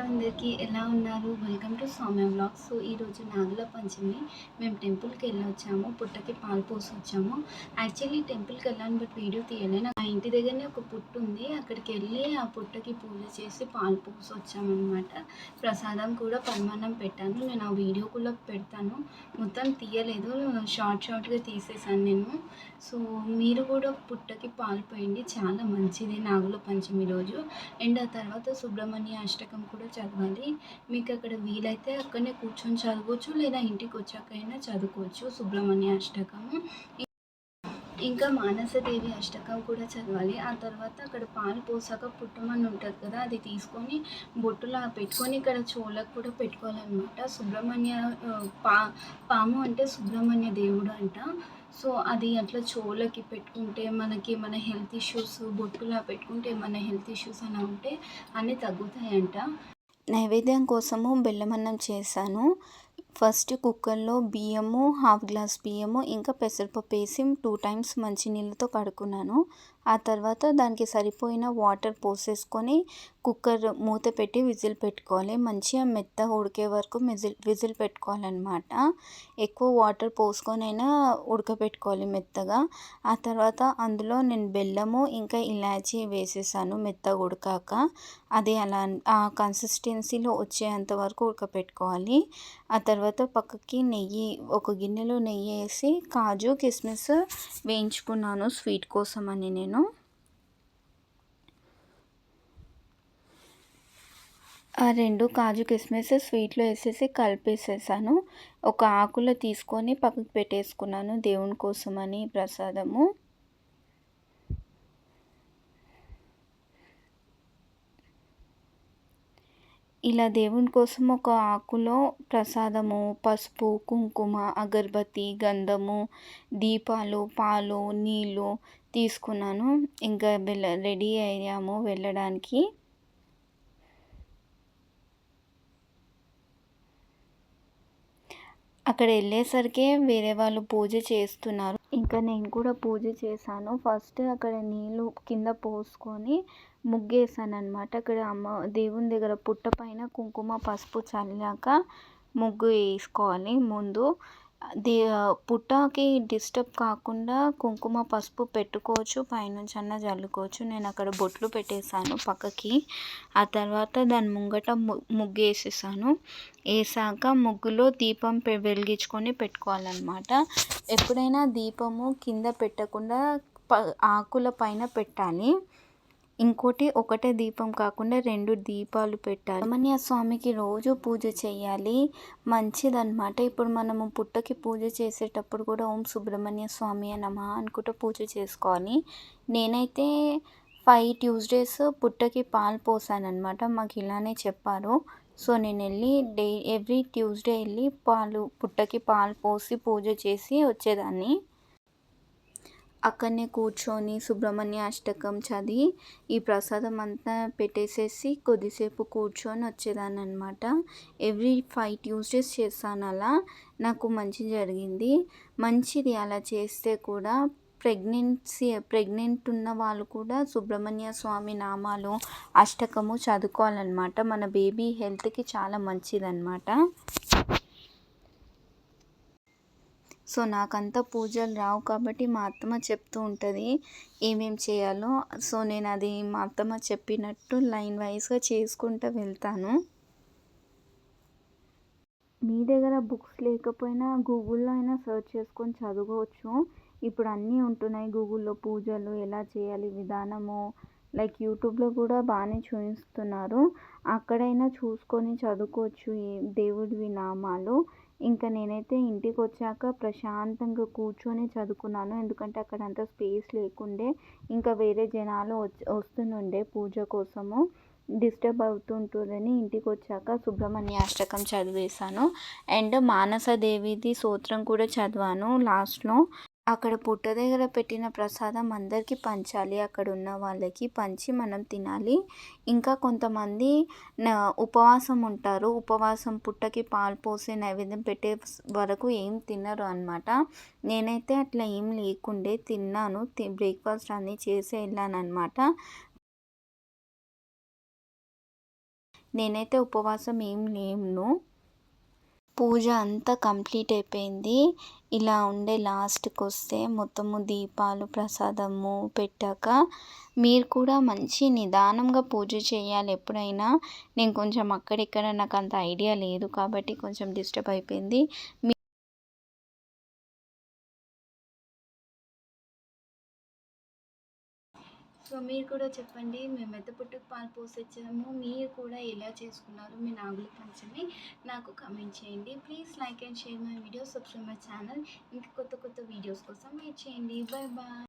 Hello అందరికీ ఎలా ఉన్నారు? Welcome to Soumya blogs so ఈరోజు నాగుల పంచమి. మేము టెంపుల్కి వెళ్ళి వచ్చాము. పుట్టకి పాలు పోసి వచ్చాము. యాక్చువల్లీ టెంపుల్కి వెళ్ళాను బట్ వీడియో తీయలే మా ఇంటి దగ్గరనే ఒక పుట్టు ఉంది. అక్కడికి వెళ్ళి ఆ పుట్టకి పూజ చేసి పాలు పోసి వచ్చామన్నమాట. ప్రసాదం కూడా పరిమాణం పెట్టాను. నేను ఆ వీడియో కూడా పెడతాను. మొత్తం తీయలేదు. షార్ట్ షార్ట్గా తీసేసాను నేను. సో మీరు కూడా పుట్టకి పాలు పోయండి. చాలా మంచిది నాగుల పంచమి రోజు. అండ్ ఆ తర్వాత సుబ్రహ్మణ్య అష్టకం కూడా చదవాలి మీకు అక్కడ వీలైతే అక్కడనే కూర్చొని చదవచ్చు లేదా ఇంటికి వచ్చాకైనా చదువుకోవచ్చు. సుబ్రహ్మణ్య అష్టకము. ఇంకా మానసదేవి అష్టకం కూడా చదవాలి. ఆ తర్వాత అక్కడ పాలు పోసాక పుట్టమని ఉంటుంది కదా అది తీసుకొని బొట్టులా పెట్టుకొని ఇక్కడ చోలకు కూడా పెట్టుకోవాలన్నమాట. సుబ్రహ్మణ్య పా పాము అంటే సుబ్రహ్మణ్య దేవుడు అంట. సో అది అట్లా చోలకి పెట్టుకుంటే మనకి మన హెల్త్ ఇష్యూస్ బొట్టులా పెట్టుకుంటే ఏమైనా హెల్త్ ఇష్యూస్ అని ఉంటే అన్నీ తగ్గుతాయంట. నైవేద్యం కోసము బెల్లమన్నం చేశాను. ఫస్ట్ కుక్కర్లో బియ్యము హాఫ్ గ్లాస్ బియ్యము ఇంకా పెసరపప్పు వేసి టూ టైమ్స్ మంచినీళ్ళతో కడుక్కున్నాను. ఆ తర్వాత దానికి సరిపోయిన వాటర్ పోసేసుకొని కుక్కర్ మూత పెట్టి విజిల్ పెట్టుకోవాలి. మంచిగా మెత్తగా ఉడికే వరకు విజిల్ విజిల్ పెట్టుకోవాలన్నమాట. ఎక్కువ వాటర్ పోసుకొనైనా ఉడకబెట్టుకోవాలి మెత్తగా. ఆ తర్వాత అందులో నేను బెల్లము ఇంకా ఇలాచీ వేసేసాను మెత్తగా ఉడకాక. అది అలా ఆ కన్సిస్టెన్సీలో వచ్చేంత వరకు ఉడకపెట్టుకోవాలి. ఆ తర్వాత పక్కకి నెయ్యి ఒక గిన్నెలో నెయ్యి వేసి కాజు కిస్మిస్ వేయించుకున్నాను స్వీట్ కోసం అని నేను. ఆ రెండు కాజు కిస్మిస్ స్వీట్లో వేసేసి కలిపేసేసాను. ఒక ఆకులో తీసుకొని పక్కకు పెట్టేసుకున్నాను దేవుని కోసమని ప్రసాదము. ఇలా దేవుని కోసం ఒక ఆకులో ప్రసాదము పసుపు కుంకుమ అగరబత్తి గంధము దీపాలు పాలు నీళ్ళు తీసుకున్నాను. ఇంకా వెళ్ళ రెడీ అయ్యాము వెళ్ళడానికి. అక్కడ వెళ్ళేసరికి వేరే వాళ్ళు పూజ చేస్తున్నారు. ఇంకా నేను కూడా పూజ చేశాను. ఫస్ట్ అక్కడ నీళ్ళు కింద పోసుకొని ముగ్గేసాను అనమాట అక్కడ అమ్మ దేవుని దగ్గర పుట్ట పైన కుంకుమ పసుపు చల్లాక ముగ్గు వేసుకోవాలి ముందు. ది పుట్టకి డిస్టర్బ్ కాకుండా కుంకుమ పసుపు పెట్టుకోవచ్చు పైనుంచి అన్న చల్లుకోవచ్చు నేను అక్కడ బొట్లు పెట్టేశాను పక్కకి. ఆ తర్వాత దాని ముంగట ముగ్గు వేసేసాను వేసాక ముగ్గులో దీపం పె వెలిగించుకొని పెట్టుకోవాలన్నమాట. ఎప్పుడైనా దీపము కింద పెట్టకుండా ప ఆకుల పైన పెట్టాలి. ఇంకోటి ఒకటే దీపం కాకుండా రెండు దీపాలు పెట్టాలి. సుబ్రహ్మణ్య స్వామికి రోజు పూజ చేయాలి. మంచిదన్నమాట. ఇప్పుడు మనము పుట్టకి పూజ చేసేటప్పుడు కూడా ఓం సుబ్రహ్మణ్య స్వామి నమ అనుకుంటూ పూజ చేసుకోవాలి. నేనైతే ఫైవ్ ట్యూస్డేస్ పుట్టకి పాలు పోసానమాట మాకు ఇలానే చెప్పారు. సో నేను వెళ్ళి డే ఎవ్రీ ట్యూస్డే వెళ్ళి పాలు పుట్టకి పాలు పోసి పూజ చేసి వచ్చేదాన్ని. అక్కడనే కూర్చొని సుబ్రహ్మణ్య అష్టకం చదివి ఈ ప్రసాదం అంతా పెట్టేసేసి కొద్దిసేపు కూర్చొని వచ్చేదాన్ని అనమాట ఎవ్రీ ఫైవ్ ట్యూస్డేస్ చేస్తాను అలా. నాకు మంచి జరిగింది. మంచిది అలా చేస్తే కూడా ప్రెగ్నెన్సీ ప్రెగ్నెంట్ ఉన్న వాళ్ళు కూడా సుబ్రహ్మణ్య స్వామి నామాలు అష్టకము చదువుకోవాలన్నమాట. మన బేబీ హెల్త్కి చాలా మంచిదన్నమాట. సో నాకంత పూజలు రావు కాబట్టి మా అత్తమ్మ చెప్తూ ఉంటుంది ఏమేం చేయాలో. సో నేను అది మా అత్తమ్మ చెప్పినట్టు లైన్ వైజ్గా చేసుకుంటూ వెళ్తాను. మీ దగ్గర బుక్స్ లేకపోయినా గూగుల్లో అయినా సెర్చ్ చేసుకొని చదువుకోవచ్చు. ఇప్పుడు అన్నీ ఉంటున్నాయి గూగుల్లో పూజలు ఎలా చేయాలి విధానము. లైక్ యూట్యూబ్లో కూడా బాగానే చూపిస్తున్నారు. అక్కడైనా చూసుకొని చదువుకోవచ్చు ఏ దేవుడివి నామాలు. ఇంకా నేనైతే ఇంటికి వచ్చాక ప్రశాంతంగా కూర్చొని చదువుకున్నాను. ఎందుకంటే అక్కడ అంత స్పేస్ లేకుండే ఇంకా వేరే జనాలు వచ్చి వస్తుండే పూజ కోసము. డిస్టర్బ్ అవుతుంటుందని ఇంటికి వచ్చాక సుబ్రహ్మణ్య అష్టకం చదివేశాను. అండ్ మానసదేవిది స్తోత్రం కూడా చదివాను లాస్ట్లో. అక్కడ పుట్ట దగ్గర పెట్టిన ప్రసాదం అందరికీ పంచాలి. అక్కడ ఉన్న వాళ్ళకి పంచి మనం తినాలి. ఇంకా కొంతమంది ఉపవాసం ఉంటారు. ఉపవాసం పుట్టకి పాలు పోసి నైవేద్యం పెట్టే వరకు ఏం తినరు అనమాట నేనైతే అట్లా ఏం లేకుండే తిన్నాను. బ్రేక్ఫాస్ట్ అన్నీ చేసి వెళ్ళాను అనమాట నేనైతే ఉపవాసం ఏం లేను. పూజ అంతా కంప్లీట్ అయిపోయింది. ఇలా ఉండే లాస్ట్కి వస్తే మొత్తము దీపాలు ప్రసాదము పెట్టాక మీరు కూడా మంచి నిదానంగా పూజ చేయాలి ఎప్పుడైనా. నేను కొంచెం అక్కడిక్కడ నాకు అంత ఐడియా లేదు కాబట్టి కొంచెం డిస్టర్బ్ అయిపోయింది. సో మీరు కూడా చెప్పండి మేము మెత్త పుట్టుకు పాలు పోసొచ్చాము మీరు కూడా ఎలా చేసుకున్నారు మీ నాగుల పంచమి నాకు కమెంట్ చేయండి. Please like and share my video subscribe my channel ఇంకా కొత్త కొత్త వీడియోస్ కోసం వెయిట్ చేయండి. Bye bye